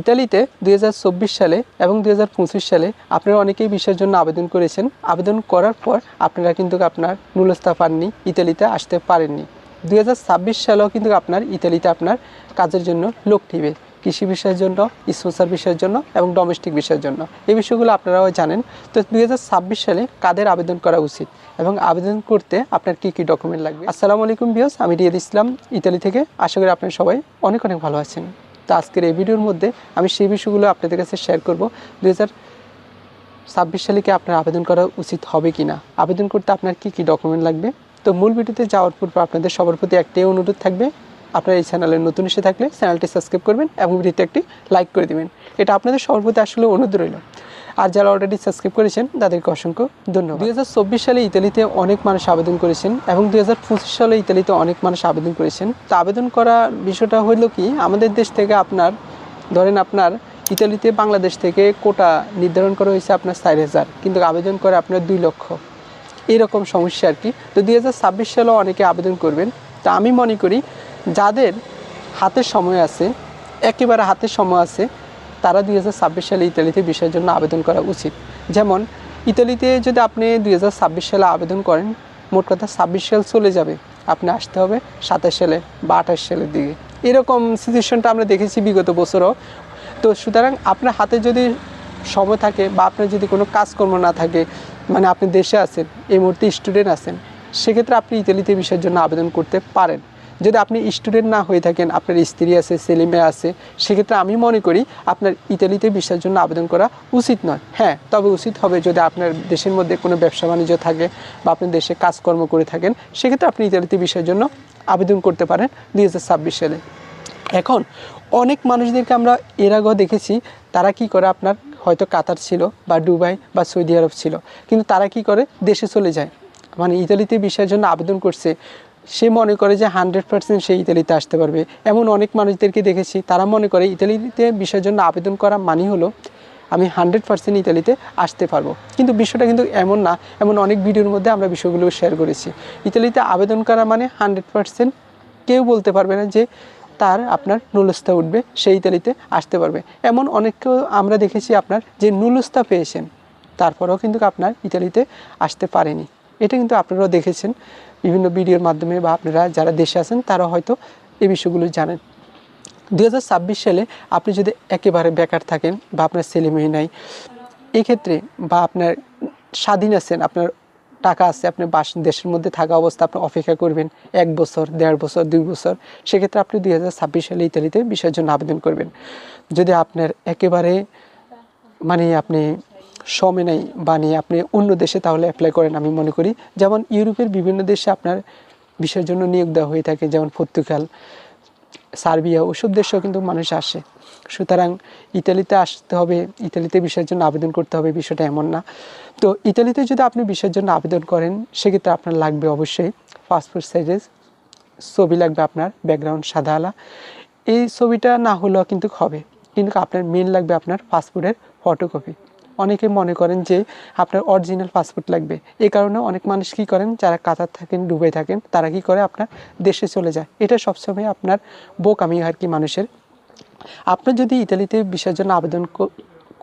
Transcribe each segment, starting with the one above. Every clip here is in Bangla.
ইতালিতে দুই হাজার চব্বিশ সালে এবং দুই হাজার পঁচিশ সালে আপনারা অনেকেই বিষয়ের জন্য আবেদন করেছেন। আবেদন করার পর আপনারা কিন্তু আপনার নুলস্তা পাননি, ইতালিতে আসতে পারেননি। দুই হাজার ছাব্বিশ সালেও কিন্তু আপনার ইতালিতে আপনার কাজের জন্য লোক নিবে, কৃষি বিষয়ের জন্য, স্পন্সার বিষয়ের জন্য এবং ডোমেস্টিক বিষয়ের জন্য। এই বিষয়গুলো আপনারাও জানেন। তো দুই হাজার ছাব্বিশ সালে কাদের আবেদন করা উচিত এবং আবেদন করতে আপনার কি কি ডকুমেন্ট লাগবে? আসসালামু আলাইকুম বিয়স আমি রিয়াদ ইসলাম, ইতালি থেকে। আশা করি আপনারা সবাই অনেক অনেক ভালো আছেন। তো আজকের এই ভিডিওর মধ্যে আমি সেই বিষয়গুলো আপনাদের কাছে শেয়ার করব। দুই ছাব্বিশ সালে কি আপনার আবেদন করা উচিত হবে কি না আবেদন করতে আপনার কি কি ডকুমেন্ট লাগবে? তো মূল ভিডিওতে যাওয়ার পূর্বে আপনাদের সবার প্রতি একটাই অনুরোধ থাকবে, আপনার এই চ্যানেলে নতুন এসে থাকলে চ্যানেলটি সাবস্ক্রাইব করবেন এবং ভিডিওতে একটি লাইক করে দেবেন। এটা আপনাদের সবার প্রতি আসলে অনুরোধ রইল। আর যারা অলরেডি সাবস্ক্রাইব করেছেন, তাদেরকে অসংখ্য ধন্যবাদ। দুই হাজার চব্বিশ সালে ইতালিতে অনেক মানুষ আবেদন করেছেন এবং দুই হাজার পঁচিশ সালে ইতালিতে অনেক মানুষ আবেদন করেছেন। তো আবেদন করার বিষয়টা হলো কি, আমাদের দেশ থেকে আপনার, ধরেন আপনার ইতালিতে বাংলাদেশ থেকে কোটা নির্ধারণ করা হয়েছে আপনার চার হাজার, কিন্তু আবেদন করে আপনার দুই লক্ষ। এরকম সমস্যা আর কি। তো দুই হাজার ছাব্বিশ সালেও অনেকে আবেদন করবেন। তা আমি মনে করি, যাদের হাতের সময় আছে, একেবারে হাতের সময় আছে তারা দুই হাজার ছাব্বিশ সালে ইতালিতে বিষয়ের জন্য আবেদন করা উচিত। যেমন, ইতালিতে যদি আপনি দুই হাজার ছাব্বিশ সালে আবেদন করেন, মোট কথা ছাব্বিশ সাল চলে যাবে। আপনি আসতে হবে সাতাশ সালে বা আঠাশ সালের দিকে। এরকম সিচুয়েশনটা আমরা দেখেছি বিগত বছরও। তো সুতরাং আপনার হাতে যদি সময় থাকে বা আপনার যদি কোনো কাজকর্ম না থাকে মানে আপনি দেশে আছেন, এই মুহূর্তে স্টুডেন্ট আছেন, সেক্ষেত্রে আপনি ইতালিতে বিষয়ের জন্য আবেদন করতে পারেন। যদি আপনি স্টুডেন্ট না হয়ে থাকেন, আপনার স্ত্রী আছে, ছেলে মেয়ে আছে, সেক্ষেত্রে আমি মনে করি আপনার ইতালিতে বিষয়ের জন্য আবেদন করা উচিত নয়। হ্যাঁ তবে উচিত হবে যদি আপনার দেশের মধ্যে কোনো ব্যবসা বাণিজ্য থাকে বা আপনি দেশে কাজকর্ম করে থাকেন, সেক্ষেত্রে আপনি ইতালিতে বিষয়ের জন্য আবেদন করতে পারেন দু হাজার ছাব্বিশ সালে। এখন অনেক মানুষদেরকে আমরা এর আগেও দেখেছি, তারা কি করে আপনার হয়তো কাতার ছিল বা দুবাই বা সৌদি আরব ছিল, কিন্তু তারা কি করে দেশে চলে যায়। মানে ইতালিতে বিষয়ের জন্য আবেদন করছে সে মনে করে যে হান্ড্রেড পার্সেন্ট সে ইতালিতে আসতে পারবে। এমন অনেক মানুষদেরকে দেখেছি, তারা মনে করে ইতালিতে বিষয়ের জন্য আবেদন করা মানে হলো, আমি হান্ড্রেড পার্সেন্ট ইতালিতে আসতে পারব। কিন্তু বিষয়টা কিন্তু এমন না, এমন অনেক ভিডিওর মধ্যে আমরা বিষয়গুলো শেয়ার করেছি। ইতালিতে আবেদন করা মানে হান্ড্রেড পার্সেন্ট কেউ বলতে পারবে না যে তার, আপনার নুলস্তা উঠবে সেই ইতালিতে আসতে পারবে। এমন অনেককেও আমরা দেখেছি আপনার যে নুলস্তা পেয়েছেন, তারপরেও কিন্তু আপনার ইতালিতে আসতে পারেনি। এটা কিন্তু আপনারাও দেখেছেন বিভিন্ন ভিডিওর মাধ্যমে বা আপনারা যারা দেশে আছেন, তারা হয়তো এই বিষয়গুলো জানেন। দু হাজার ছাব্বিশ সালে আপনি যদি একেবারে বেকার থাকেন বা আপনার ছেলে মেয়ে নাই, এক্ষেত্রে বা আপনার স্বাধীন আছেন, আপনার টাকা আছে, আপনি বাস, দেশের মধ্যে থাকা অবস্থা আপনি অপেক্ষা করবেন এক বছর, দেড় বছর, দুই বছর, সেক্ষেত্রে আপনি দুই হাজার ছাব্বিশ সালে ইতালিতে বিষয়ের জন্য আবেদন করবেন। যদি আপনার একেবারে মানে আপনি সময় নেই বানিয়ে আপনি অন্য দেশে তাহলে অ্যাপ্লাই করেন আমি মনে করি। যেমন ইউরোপের বিভিন্ন দেশে আপনার বিষয়ের জন্য নিয়োগ দেওয়া হয়ে থাকে, যেমন পর্তুগাল, সার্বিয়া, ওসব দেশেও কিন্তু মানুষ আসে। সুতরাং ইতালিতে আসতে হবে, ইতালিতে বিষয়ের জন্য আবেদন করতে হবে, বিষয়টা এমন না। তো ইতালিতে যদি আপনি বিষয়ের জন্য আবেদন করেন, সেক্ষেত্রে আপনার লাগবে অবশ্যই পাসপোর্ট সাইজের ছবি লাগবে আপনার ব্যাকগ্রাউন্ড সাদা আলা। এই ছবিটা না হলেও কিন্তু হবে। কিন্তু আপনার মেন লাগবে আপনার পাসপোর্টের ফটোকপি অনেকে মনে করেন যে আপনার অরিজিনাল পাসপোর্ট লাগবে। এই কারণে অনেক মানুষ কী করেন, যারা কাতার থাকেন ডুবে থাকেন, তারা কি করে আপনার দেশে চলে যায়। এটা সবসময় আপনার বোকামি আর কি মানুষের। আপনার যদি ইতালিতে বিষয়ের জন্য আবেদন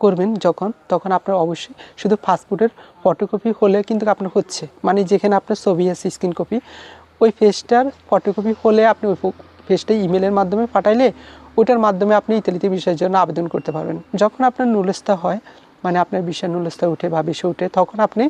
করবেন যখন, তখন আপনার অবশ্যই শুধু পাসপোর্টের ফটোকপি হলে কিন্তু আপনার হচ্ছে। মানে যেখানে আপনার ছবি আছে স্ক্রিন কপি ওই ফেসটার ফটোকপি হলে আপনি ওই ফেসটা ইমেলের মাধ্যমে পাঠাইলে, ওটার মাধ্যমে আপনি ইতালিতে বিষয়ের জন্য আবেদন করতে পারবেন। যখন আপনার নুলস্তা হয় মানে আপনার বিষয় নুলস্তা উঠে বা বিষয় উঠে তখন আপনি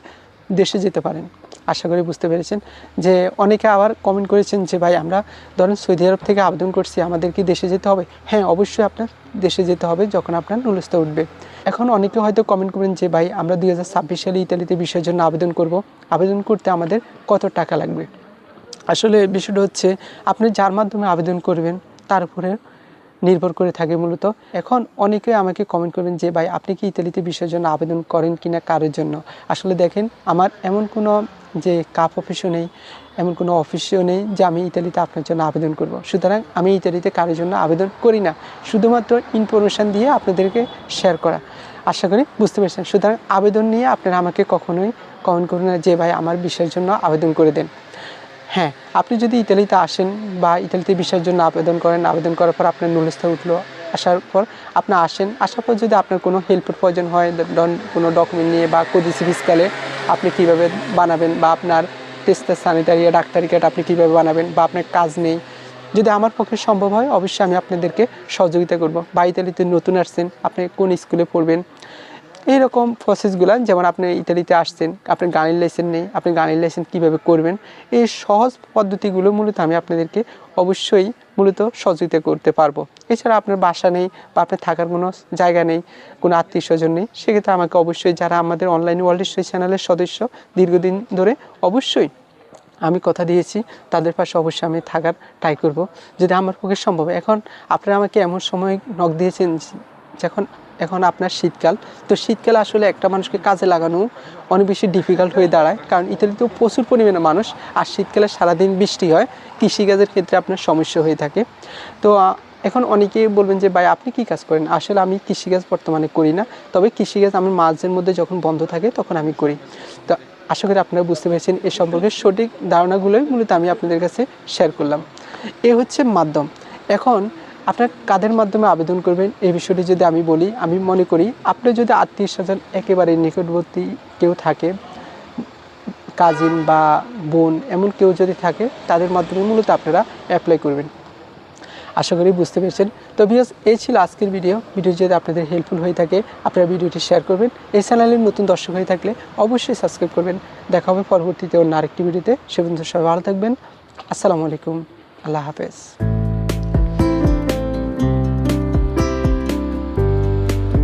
দেশে যেতে পারেন। আশা করি বুঝতে পেরেছেন যে অনেকে আবার কমেন্ট করেছেন যে, ভাই, আমরা ধরেন সৌদি আরব থেকে আবেদন করছি, আমাদের কি দেশে যেতে হবে? হ্যাঁ অবশ্যই আপনার দেশে যেতে হবে যখন আপনার নুলস্তা উঠবে। এখন অনেকে হয়তো কমেন্ট করবেন যে, ভাই, আমরা দু হাজার ছাব্বিশ সালে ইতালিতে বিষয়ের জন্য আবেদন করব। আবেদন করতে আমাদের কত টাকা লাগবে? আসলে বিষয়টা হচ্ছে, আপনি যার মাধ্যমে আবেদন করবেন, তার উপরে নির্ভর করে থাকে মূলত। এখন অনেকে আমাকে কমেন্ট করবেন যে, ভাই, আপনি কি ইতালিতে বিষয়ের জন্য আবেদন করেন কিনা? কারোর জন্য? আসলে দেখেন, আমার এমন কোনো যে কাপ অফিসও নেই, এমন কোনো অফিসও নেই যে আমি ইতালিতে আপনার জন্য আবেদন করব। সুতরাং আমি ইতালিতে কারোর জন্য আবেদন করি না। শুধুমাত্র ইনফরমেশান দিয়ে আপনাদেরকে শেয়ার করা। আশা করি বুঝতে পেরেছেন। সুতরাং আবেদন নিয়ে আপনারা আমাকে কখনোই কমেন্ট করুন না যে, ভাই, আমার বিষয়ের জন্য আবেদন করে দেন। হ্যাঁ। আপনি যদি ইতালিতে আসেন বা ইতালিতে ভিসার জন্য আবেদন করেন, আবেদন করার পর আপনার নুলস্থা উঠল, আসার পর আপনি আসেন, আসার পর যদি আপনার কোনো হেল্পের প্রয়োজন হয় কোনো ডকুমেন্ট নিয়ে বা কোদিসি ফিসকালে আপনি কীভাবে বানাবেন বা আপনার টেস্টের স্যানিটারিয়া ডাক্তারি কার্ড আপনি কীভাবে বানাবেন বা আপনার কাজ নেই, যদি আমার পক্ষে সম্ভব হয়, অবশ্যই আমি আপনাদেরকে সহযোগিতা করব। বা ইতালিতে নতুন আসছেন, আপনি কোন স্কুলে পড়বেন এইরকম প্রসেসগুলো যেমন আপনি ইতালিতে আসছেন আপনার গাড়ির লাইসেন্স নেই, আপনি গাড়ির লাইসেন্স কীভাবে করবেন, এই সহজ পদ্ধতিগুলো মূলত আমি আপনাদেরকে অবশ্যই মূলত সহযোগিতা করতে পারব এছাড়া আপনার বাসা নেই বা আপনার থাকার কোনো জায়গা নেই, কোনো আত্মীয় স্বজন নেই, সেক্ষেত্রে আমাকে অবশ্যই যারা আমাদের অনলাইন ওয়ার্ল্ড হিস্ট্রি চ্যানেলের সদস্য, দীর্ঘদিন ধরে অবশ্যই আমি কথা দিয়েছি, তাদের পাশে অবশ্যই আমি থাকার ট্রাই করব, যদি আমার পক্ষে সম্ভব। এখন আপনারা আমাকে এমন সময় নখ দিয়েছেন যখন এখন আপনার শীতকাল। তো শীতকালে আসলে একটা মানুষকে কাজে লাগানো অনেক বেশি ডিফিকাল্ট হয়ে দাঁড়ায়। কারণ ইতালিতেও প্রচুর পরিমাণে মানুষ, আর শীতকালে সারাদিন বৃষ্টি হয়। কৃষিকাজের ক্ষেত্রে আপনার সমস্যা হয়ে থাকে। তো এখন অনেকেই বলবেন যে, ভাই, আপনি কি কাজ করেন? আসলে আমি কৃষিকাজ বর্তমানে করি না। তবে কৃষিকাজ আমি মাঝের মধ্যে যখন বন্ধ থাকে, তখন আমি করি। তো, আশা করি আপনারা বুঝতে পেরেছেন এ সম্পর্কে সঠিক ধারণাগুলোই মূলত আমি আপনাদের কাছে শেয়ার করলাম। এ হচ্ছে মাধ্যম। এখন আপনার কাদের মাধ্যমে আবেদন করবেন? এই বিষয়টি যদি আমি বলি, আমি মনে করি আপনি যদি আত্মীয় স্বজন একেবারে নিকটবর্তী কেউ থাকে কাজিন বা বোন এমন কেউ যদি থাকে, তাদের মাধ্যমে মূলত আপনারা অ্যাপ্লাই করবেন। আশা করি বুঝতে পেরেছেন। তো বিয়স এই ছিল আজকের ভিডিও ভিডিও যদি আপনাদের হেল্পফুল হয়ে থাকে, আপনারা ভিডিওটি শেয়ার করবেন। এই চ্যানেলের নতুন দর্শক হয়ে থাকলে অবশ্যই সাবস্ক্রাইব করবেন। দেখা হবে পরবর্তীতে অন্য আরেকটি ভিডিওতে সে পর্যন্ত সবাই ভালো থাকবেন। আসসালামু আলাইকুম। আল্লাহ হাফেজ।